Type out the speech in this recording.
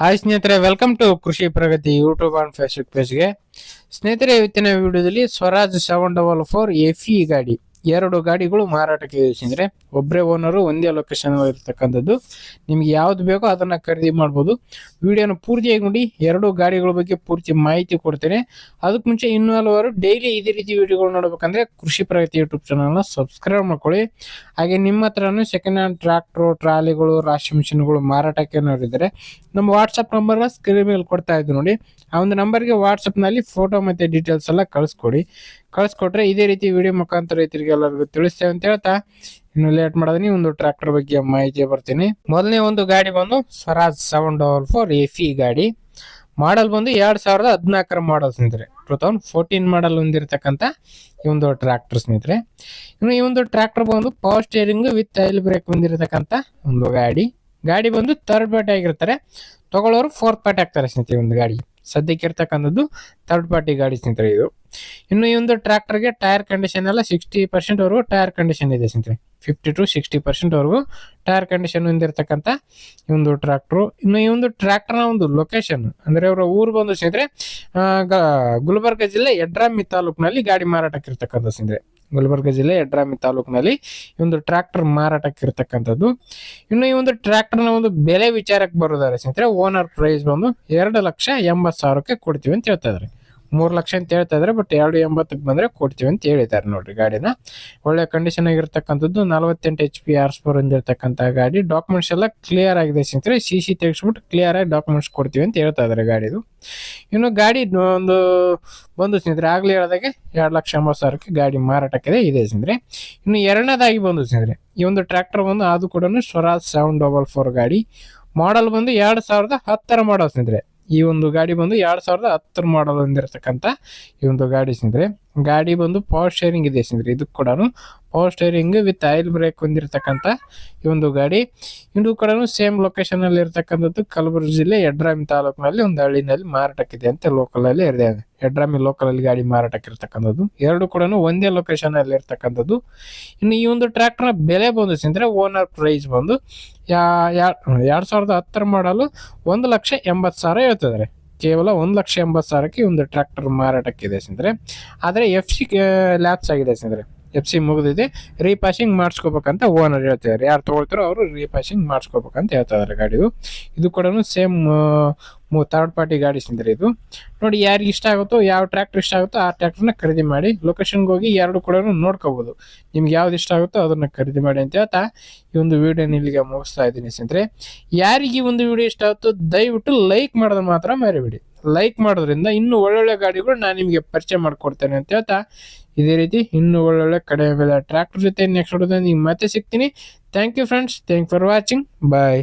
Hi ಸ್ನೇಹಿತರೆ welcome to Krishi Pragati YouTube and Facebook ಪೇಜ್ಗೆ ಸ್ನೇಹಿತರೆ, ಇವತ್ತಿನ ವಿಡಿಯೋದಲ್ಲಿ Swaraj seven double four F E ಗಾಡಿ. ಎರಡು ಗಾಡಿಗಳು ಮಾರಾಟಕ್ಕೆ ಯೋಜಿಸಿದರೆ ಒಬ್ಬರೇ ಓನರು ಒಂದೇ ಲೊಕೇಶನ್ ಇರತಕ್ಕಂಥದ್ದು. ನಿಮ್ಗೆ ಯಾವ್ದು ಬೇಕೋ ಅದನ್ನ ಖರೀದಿ ಮಾಡ್ಬೋದು. ವಿಡಿಯೋನ ಪೂರ್ತಿಯಾಗಿ ನೋಡಿ, ಎರಡು ಗಾಡಿಗಳ ಬಗ್ಗೆ ಪೂರ್ತಿ ಮಾಹಿತಿ ಕೊಡ್ತೇನೆ. ಅದಕ್ಕೆ ಮುಂಚೆ ಇನ್ನೂ ಹಲವಾರು ಡೈಲಿ ಇದೇ ರೀತಿ ವಿಡಿಯೋಗಳು ನೋಡಬೇಕಂದ್ರೆ ಕೃಷಿ ಪ್ರಗತಿ ಯೂಟ್ಯೂಬ್ ಚಾನಲ್ನ ಸಬ್ಸ್ಕ್ರೈಬ್ ಮಾಡ್ಕೊಳ್ಳಿ. ಹಾಗೆ ನಿಮ್ಮ ಹತ್ರನೂ ಸೆಕೆಂಡ್ ಹ್ಯಾಂಡ್ ಟ್ರಾಕ್ಟರ್ ಟ್ರಾಲಿಗಳು ರಾಶಿ ಮಿಷಿನ್ಗಳು ಮಾರಾಟಕ್ಕೆ ನೋಡಿದರೆ ನಮ್ಮ ವಾಟ್ಸಪ್ ನಂಬರ್ ಸ್ಕ್ರೀನ್ ಮೇಲೆ ಕೊಡ್ತಾ ಇದ್ದು ನೋಡಿ. ಆ ಒಂದು ನಂಬರ್ಗೆ ವಾಟ್ಸಪ್ನಲ್ಲಿ ಫೋಟೋ ಮತ್ತು ಡೀಟೇಲ್ಸ್ ಎಲ್ಲ ಕಳಿಸ್ಕೊಡಿ. ಕಳಿಸ್ಕೊಟ್ರೆ ಇದೇ ರೀತಿ ವಿಡಿಯೋ ಮುಖಾಂತರ ರೈತರಿಗೆ ಎಲ್ಲರಿಗೂ ತಿಳಿಸ್ತೇವೆ ಅಂತ ಹೇಳ್ತಾ. ಇನ್ನು ಲೇಟ್ ಮಾಡದನಿ ಒಂದು ಟ್ರ್ಯಾಕ್ಟರ್ ಬಗ್ಗೆ ಮಾಹಿತಿ ಬರ್ತೀನಿ. ಮೊದಲನೇ ಒಂದು ಗಾಡಿ ಬಂದು Swaraj seven double four A C ಗಾಡಿ. ಮಾಡಲ್ ಬಂದು ಎರಡು ಸಾವಿರದ ಹದಿನಾಲ್ಕರ ಮಾಡಲ್ ಸ್ನೇಹಿತರೆ. ಟೂ ತೌಸಂಡ್ ಫೋರ್ಟೀನ್ ಮಾಡಲ್ ಹೊಂದಿರತಕ್ಕಂಥ ಈ ಒಂದು ಟ್ರ್ಯಾಕ್ಟರ್ ಸ್ನೇಹಿತರೆ. ಇನ್ನು ಈ ಒಂದು ಟ್ರ್ಯಾಕ್ಟರ್ ಬಂದು power steering with oil brake ಹೊಂದಿರತಕ್ಕಂಥ ಒಂದು ಗಾಡಿ. ಗಾಡಿ ಬಂದು ತರ್ಡ್ ಪಾರ್ಟಿ ಆಗಿರ್ತಾರೆ ತಗೊಳ್ಳೋರು ಫೋರ್ತ್ ಪಾರ್ಟಿ ಆಗ್ತಾರೆ ಸ್ನೇಹಿತರೆ ಒಂದು ಗಾಡಿ. ಸದ್ಯಕ್ಕೆ ಇರ್ತಕ್ಕಂಥದ್ದು ಥರ್ಡ್ ಪಾರ್ಟಿ ಗಾಡಿ ಸ್ನೇಹಿತರೆ ಇದು. ಇನ್ನು ಈ ಒಂದು ಟ್ರ್ಯಾಕ್ಟರ್ಗೆ ಟೈರ್ ಕಂಡೀಷನ್ ಎಲ್ಲ ಸಿಕ್ಸ್ಟಿ ಪರ್ಸೆಂಟ್ ವರೆಗೂ ಟೈರ್ ಕಂಡೀಷನ್ ಇದೆ ಸ್ನೇಹಿತರೆ. ಫಿಫ್ಟಿ ಟು ಸಿಕ್ಸ್ಟಿ ಪರ್ಸೆಂಟ್ ವರೆಗೂ ಟೈರ್ ಕಂಡೀಷನ್ ಹೊಂದಿರತಕ್ಕಂಥ ಈ ಒಂದು ಟ್ರ್ಯಾಕ್ಟ್ರು ಇನ್ನು ಈ ಒಂದು ಟ್ರ್ಯಾಕ್ಟರ್ನ ಒಂದು ಲೊಕೇಶನ್ ಅಂದ್ರೆ ಅವರ ಊರು ಬಂದು ಸ್ನೇಹಿತರೆ ಗುಲ್ಬರ್ಗ ಜಿಲ್ಲೆ ಯಡ್ರಾಮಿ ತಾಲೂಕಿನಲ್ಲಿ ಗಾಡಿ ಮಾರಾಟಕ್ಕೆ ಇರ್ತಕ್ಕಂಥ ಸ್ನೇಹಿತರೆ. ಗುಲ್ಬರ್ಗ ಜಿಲ್ಲೆ ಯಡ್ರಾಮಿ ತಾಲೂಕಿನಲ್ಲಿ ಈ ಒಂದು ಟ್ರ್ಯಾಕ್ಟರ್ ಮಾರಾಟಕ್ಕೆ ಇರತಕ್ಕಂಥದ್ದು ಇನ್ನು ಈ ಒಂದು ಟ್ರ್ಯಾಕ್ಟರ್ನ ಒಂದು ಬೆಲೆ ವಿಚಾರಕ್ಕೆ ಬರೋದಾದ್ರೆ ಸ್ನೇಹಿತರೆ ಓನರ್ ಪ್ರೈಸ್ ಬಂದು ಎರಡು ಲಕ್ಷ ಎಂಬತ್ತು ಸಾವಿರಕ್ಕೆ ಕೊಡ್ತೀವಿ ಅಂತ ಹೇಳ್ತಾ ಇದ್ದಾರೆ. ಮೂರು ಲಕ್ಷ ಅಂತ ಹೇಳ್ತಾ ಇದ್ದಾರೆ ಬಟ್ ಎರಡು ಎಂಬತ್ತಕ್ಕೆ ಬಂದರೆ ಕೊಡ್ತೀವಿ ಅಂತ ಹೇಳಿದ್ದಾರೆ ನೋಡ್ರಿ ಗಾಡಿನ. ಒಳ್ಳೆ ಕಂಡೀಷನ್ ಆಗಿರ್ತಕ್ಕಂಥದ್ದು, ನಲವತ್ತೆಂಟು ಎಚ್ ಪಿ ಆರ್ ಸ್ಪೋರ್ ಹೊಂದಿರತಕ್ಕಂಥ ಗಾಡಿ. ಡಾಕ್ಯುಮೆಂಟ್ಸ್ ಎಲ್ಲ ಕ್ಲಿಯರ್ ಆಗಿದೆ ಸ್ನೇಹಿತರೆ. ಸಿ ಸಿ ತೆಗೆಸ್ಬಿಟ್ಟು ಕ್ಲಿಯರ್ ಆಗಿ ಡಾಕ್ಯುಮೆಂಟ್ಸ್ ಕೊಡ್ತೀವಿ ಅಂತ ಹೇಳ್ತಾ ಇದ್ದಾರೆ ಗಾಡಿದು. ಇನ್ನು ಗಾಡಿ ಒಂದು, ಬಂದು ಸ್ನೇಹಿತರೆ, ಆಗ್ಲೇ ಹೇಳಿದಾಗೆ ಎರಡು ಲಕ್ಷ ಎಂಬತ್ತು ಸಾವಿರಕ್ಕೆ ಗಾಡಿ ಮಾರಾಟಕ್ಕೆ ಇದೆ ಸ್ನೇಹಿತರೆ. ಇನ್ನು ಎರಡನೇದಾಗಿ ಬಂದು ಸ್ನೇಹಿತರೆ, ಈ ಒಂದು ಟ್ರ್ಯಾಕ್ಟರ್ ಬಂದು ಅದು ಕೂಡ ಸ್ವರಾಜ್ ಸೆವೆನ್ ಡಬಲ್ ಫೋರ್ ಗಾಡಿ. ಮಾಡಲ್ ಬಂದು ಎರಡು ಸಾವಿರದ ಹತ್ತರ ಮಾಡೋ ಸ್ನೇಹಿತರೆ. ಈ ಒಂದು ಗಾಡಿ ಬಂದು ಎರಡು ಸಾವಿರದ ಹತ್ತರ ಮಾಡಲ್ ಹೊಂದಿರತಕ್ಕಂಥ ಈ ಒಂದು ಗಾಡಿ ಸ್ನೇಹಿತರೆ. ಗಾಡಿ ಬಂದು ಪವರ್ ಸ್ಟೇರಿಂಗ್ ಇದೆ ಸ್ನೇಹಿತರೆ ಇದು ಕೂಡ power steering with oil brake ಹೊಂದಿರತಕ್ಕಂಥ ಈ ಒಂದು ಗಾಡಿ. ಇದು ಕೂಡ ಸೇಮ್ ಲೊಕೇಶನ್ ಅಲ್ಲಿ ಇರತಕ್ಕಂಥದ್ದು ಕಲಬುರಗಿ ಜಿಲ್ಲೆ ಯಡ್ರಾಮಿ ತಾಲೂಕಿನಲ್ಲಿ ಒಂದು ಹಳ್ಳಿನಲ್ಲಿ ಮಾರಾಟಕ್ಕಿದೆ ಅಂತ ಲೋಕಲ್ ಅಲ್ಲಿ ಇದೆ. ಯಡ್ರಾಮಿ ಲೋಕಲ್ ಅಲ್ಲಿ ಗಾಡಿ ಮಾರಾಟಕ್ಕೆ ಇರತಕ್ಕಂಥದ್ದು. ಎರಡು ಕೂಡ ಒಂದೇ ಲೊಕೇಶನ್ ಅಲ್ಲಿ ಇರ್ತಕ್ಕಂಥದ್ದು. ಇನ್ನು ಈ ಒಂದು ಟ್ರ್ಯಾಕ್ಟರ್ನ ಬೆಲೆ ಬಂದು ಸ್ನೇಹಿತರೆ ಓನರ್ ಪ್ರೈಸ್ ಬಂದು ಯಾ- ಎರಡ್ ಸಾವಿರದ ಹತ್ತರ ಮಾಡಲು ಒಂದು ಲಕ್ಷ ಎಂಬತ್ತು ಸಾವಿರ ಹೇಳ್ತಿದ್ದಾರೆ ಕೇವಲ ಒಂದು ಲಕ್ಷ ಎಂಬತ್ತು ಸಾವಿರಕ್ಕೆ ಒಂದು ಟ್ರ್ಯಾಕ್ಟರ್ ಮಾರಾಟಕ್ಕಿದೆ ಸ್ನೇಹಿತರೆ. ಆದರೆ ಎಫ್ ಸಿ ಲ್ಯಾಪ್ಸ್ ಆಗಿದೆ ಸ್ನೇಹಿತರೆ. ಎಫ್ ಸಿ ಮುಗಿದಿದೆ. ರೀಪಾಸಿಂಗ್ ಮಾಡಿಸ್ಕೋಬೇಕಂತ ಓನರ್ ಹೇಳ್ತಿದ್ದಾರೆ ಯಾರು ತೊಗೊಳ್ತಾರೋ ಅವರು ರೀಪಾಸಿಂಗ್ ಮಾಡಿಸ್ಕೋಬೇಕಂತ ಹೇಳ್ತಾ ಇದ್ದಾರೆ ಗಾಡಿದು. ಇದು ಕೂಡ ಸೇಮ್ ಥರ್ಡ್ ಪಾರ್ಟಿ ಗಾಡಿ ಸ್ನೇಹಿತರೆ ಇದು. ನೋಡಿ ಯಾರಿಗೆ ಇಷ್ಟ ಆಗುತ್ತೋ, ಯಾವ ಟ್ರ್ಯಾಕ್ಟರ್ ಇಷ್ಟ ಆಗುತ್ತೋ ಆ ಟ್ರ್ಯಾಕ್ಟರ್ನ ಖರೀದಿ ಮಾಡಿ ಲೊಕೇಶನ್ಗೆ ಹೋಗಿ ಎರಡು ಕೂಡ ನೋಡ್ಕೋಬೋದು. ನಿಮ್ಗೆ ಯಾವ್ದು ಇಷ್ಟ ಆಗುತ್ತೋ ಅದನ್ನ ಖರೀದಿ ಮಾಡಿ ಅಂತ ಹೇಳ್ತಾ ಈ ಒಂದು ವಿಡಿಯೋನ ಇಲ್ಲಿಗೆ ಮುಗಿಸ್ತಾ ಇದ್ದೀನಿ ಸ್ನೇಹಿತರೆ. ಯಾರಿಗೆ ಒಂದು ವಿಡಿಯೋ ಇಷ್ಟ ಆಗುತ್ತೋ ದಯವಿಟ್ಟು ಲೈಕ್ ಮಾಡೋದು ಮಾತ್ರ ಮರಿಬೇಡಿ ಲೈಕ್ ಮಾಡೋದ್ರಿಂದ ಇನ್ನೂ ಒಳ್ಳೊಳ್ಳೆ ಗಾಡಿಗಳು ನಾನು ನಿಮಗೆ ಪರಿಚಯ ಮಾಡಿಕೊಡ್ತೇನೆ ಅಂತ ಹೇಳ್ತಾ ಇದೇ ರೀತಿ ಇನ್ನೂ ಒಳ್ಳೊಳ್ಳೆ ಕಡಿಮೆ ಬೆಲೆ ಟ್ರ್ಯಾಕ್ಟರ್ ಜೊತೆ ನೆಕ್ಸ್ಟ್ ನೋಡೋದ್ರೆ ನಿಮ್ಗೆ ಮತ್ತೆ ಸಿಗ್ತೀನಿ. Thank you friends thank for watching bye